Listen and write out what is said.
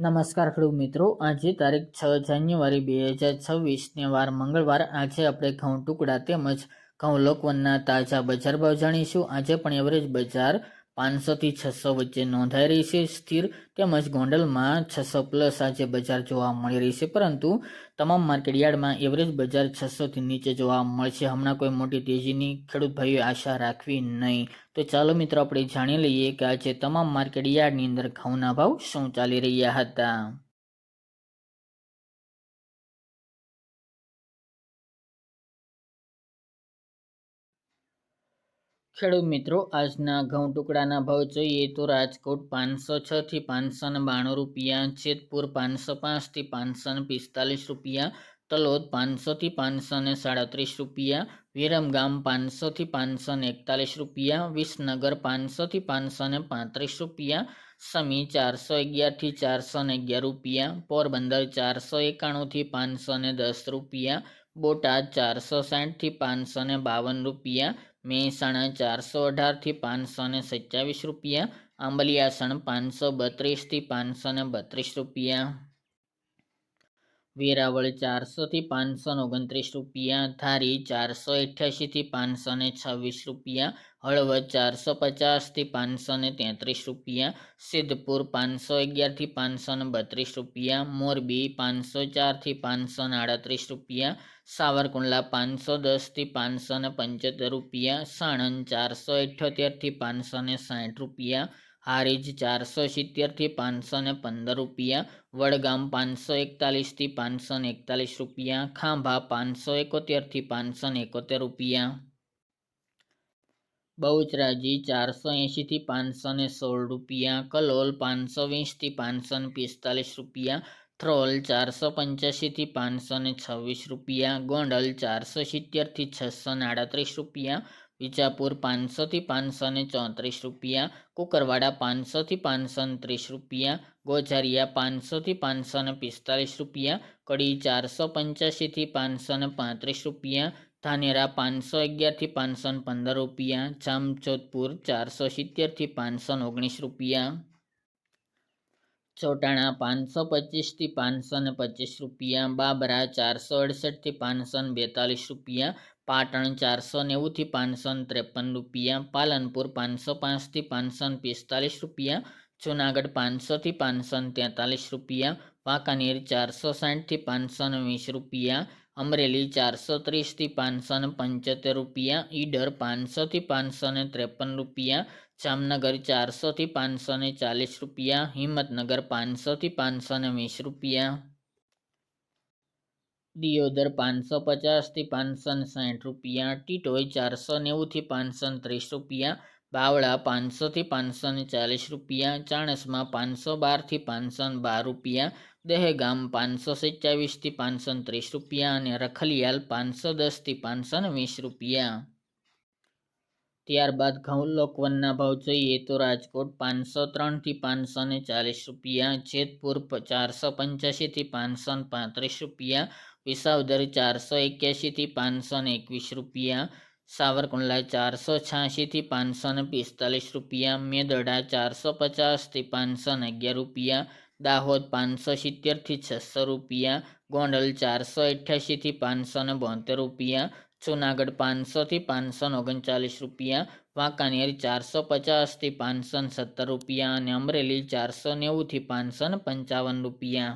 નમસ્કાર ખેડૂત મિત્રો. આજે તારીખ છ જાન્યુઆરી બે હજાર છવ્વીસને વાર મંગળવાર. આજે આપણે ઘઉં ટુકડા તેમજ ઘઉં લોકવનના તાજા બજાર ભાવ જાણીશું. આજે પણ એવરેજ બજાર પાંચસોથી છસો વચ્ચે નોંધાઈ રહી છે. સ્થિર તેમજ ગોંડલમાં છસો પ્લસ આજે બજાર જોવા મળી રહી છે. પરંતુ તમામ માર્કેટ યાર્ડમાં એવરેજ બજાર છસોથી નીચે જોવા મળશે. હમણાં કોઈ મોટી તેજીની ખેડૂત ભાઈઓએ આશા રાખવી નહીં. તો ચાલો મિત્રો, આપણે જાણી લઈએ કે આજે તમામ માર્કેટયાર્ડની અંદર ઘઉંના ભાવ શું ચાલી રહ્યા હતા? ખેડૂત મિત્રો, આજના ઘઉં ટુકડાના ભાવ જોઈએ તો રાજકોટ પાંચસો છ થી પાંચસો ને બાણું રૂપિયા, જેતપુર પાંચસો પાંચથી પાંચસો ને પિસ્તાલીસ રૂપિયા, તલોદ પાંચસોથી પાંચસો ને સાડત્રીસ રૂપિયા વિરમગામ પાંચસોથી પાંચસો ને એકતાલીસ રૂપિયા, વિસનગર પાંચસોથી પાંચસો ને પાંત્રીસ રૂપિયા, સમી ચારસો અગિયારથી ચારસો ને અગિયાર રૂપિયા, પોરબંદર ચારસો એકાણુંથી પાંચસો ને દસ રૂપિયા, બોટાદ ચારસો સાઠથી પાંચસો ને બાવન રૂપિયા મહેસાણા ચારસો અઢારથી પાંચસો ને સત્યાવીસ રૂપિયા આંબલિયાસણ પાંચસો બત્રીસથી પાંચસો ને બત્રીસ રૂપિયા. વેરાવળ ચારસોથી પાંચસો ઓગણત્રીસ રૂપિયા, ધારી ચારસો અઠ્યાસીથી પાંચસો ને છવ્વીસ રૂપિયા, હળવદ ચારસો પચાસથી પાંચસો ને તેત્રીસ રૂપિયા, સિદ્ધપુર પાંચસો અગિયારથી પાંચસો ને બત્રીસ રૂપિયા, મોરબી પાંચસો ચારથી પાંચસો ને આડત્રીસ રૂપિયા, સાવરકુંડલા પાંચસો દસથી પાંચસો ને પંચોતેર રૂપિયા, સાણંદ ચારસો અઠ્યોતેરથી પાંચસો ને સાઠ રૂપિયા હારીજ ચારસો સિત્તેરથી પાંચસો ને પંદર રૂપિયા, વડગામ પાંચસો એકતાલીસથી પાંચસો ને એકતાલીસ રૂપિયા, ખાંભા પાંચસો એકોતેરથી પાંચસો ને એકોતેર રૂપિયા. બહુચરાજી ચારસો એંશીથી પાંચસો ને સોળ રૂપિયા, કલોલ પાંચસો વીસથી પાંચસો ને પિસ્તાલીસ રૂપિયા થ્રોલ ચારસો પંચ્યાસીથી પાંચસો ને છવ્વીસ રૂપિયા, ગોંડલ ચારસો સિત્તેરથી છસો ને આડત્રીસ રૂપિયા, વિજાપુર પાંચસોથી પાંચસો ને ચોત્રીસ રૂપિયા, કુકરવાડા પાંચસોથી પાંચસો ને ત્રીસ રૂપિયા, ગોઝારિયા પાંચસોથી પાંચસો ને પિસ્તાલીસ રૂપિયા, કડી ચારસો પંચ્યાસીથી પાંચસો ને પાંત્રીસ રૂપિયા ધાનેરા પાંચસો અગિયારથી પાંચસો પંદર રૂપિયા, જામજોધપુર ચારસો સિત્તેરથી પાંચસો ઓગણીસ રૂપિયા, ચોટાણા પાંચસો પચીસથી પાંચસો ને પચીસ રૂપિયા, બાબરા ચારસો અડસઠથી પાંચસો બેતાલીસ રૂપિયા, પાટણ ચારસો નેવુંથી પાંચસો ત્રેપન રૂપિયા, પાલનપુર પાંચસો પાંચથી પાંચસો પિસ્તાલીસ રૂપિયા, જુનાગઢ પાંચસોથી પાંચસો ને તેતાલીસ રૂપિયા, વાંકાનેર ચારસો સાઠથી પાંચસો ને વીસ રૂપિયા અમરેલી ચારસો ત્રીસથી પાંચસો ને પંચોતેર રૂપિયા, ઈડર પાંચસોથી પાંચસો ને ત્રેપન રૂપિયા, જામનગર ચારસોથી પાંચસો ને ચાલીસ રૂપિયા, હિંમતનગર પાંચસોથી પાંચસો ને વીસ રૂપિયા. દિયોદર પાંચસો પચાસથી પાંચસો ને સાઠ રૂપિયા ટીટોઈ ચારસો નેવુંથી પાંચસો ને ત્રીસ રૂપિયા, બાવળા પાંચસોથી પાંચસો ને ચાલીસ રૂપિયા, ચાણસમાં પાંચસો બારથી પાંચસો ને બાર રૂપિયા દહેગામ પાંચસો સત્યાવીસથી પાંચસો ત્રીસ રૂપિયા અને રખલિયાલ પાંચસો દસથી પાંચસો વીસ રૂપિયા. ત્યારબાદ ઘઉં લોકવનના ભાવ જોઈએ તો રાજકોટ પાંચસો ત્રણથી પાંચસો ને ચાલીસ રૂપિયા, જેતપુર ચારસો પંચ્યાસીથી પાંચસો ને પાંત્રીસ રૂપિયા, વિસાવદર ચારસો એક્યાસીથી પાંચસો ને એકવીસ રૂપિયા, સાવરકુંડલા ચારસો છ્યાસીથી પાંચસો ને પિસ્તાલીસ રૂપિયા, મેદડા ચારસો પચાસથી પાંચસો ને અગિયાર રૂપિયા દાહોદ પાંચસો સિત્તેરથી છસો રૂપિયા, ગોંડલ ચારસો અઠ્યાસીથી પાંચસો ને બોતેર રૂપિયા, જુનાગઢ પાંચસોથી પાંચસો ઓગણચાલીસ રૂપિયા, વાંકાનેર ચારસો પચાસથી પાંચસો ને સત્તર રૂપિયા અને અમરેલી ચારસો નેવુંથી પાંચસો ને પંચાવન રૂપિયા.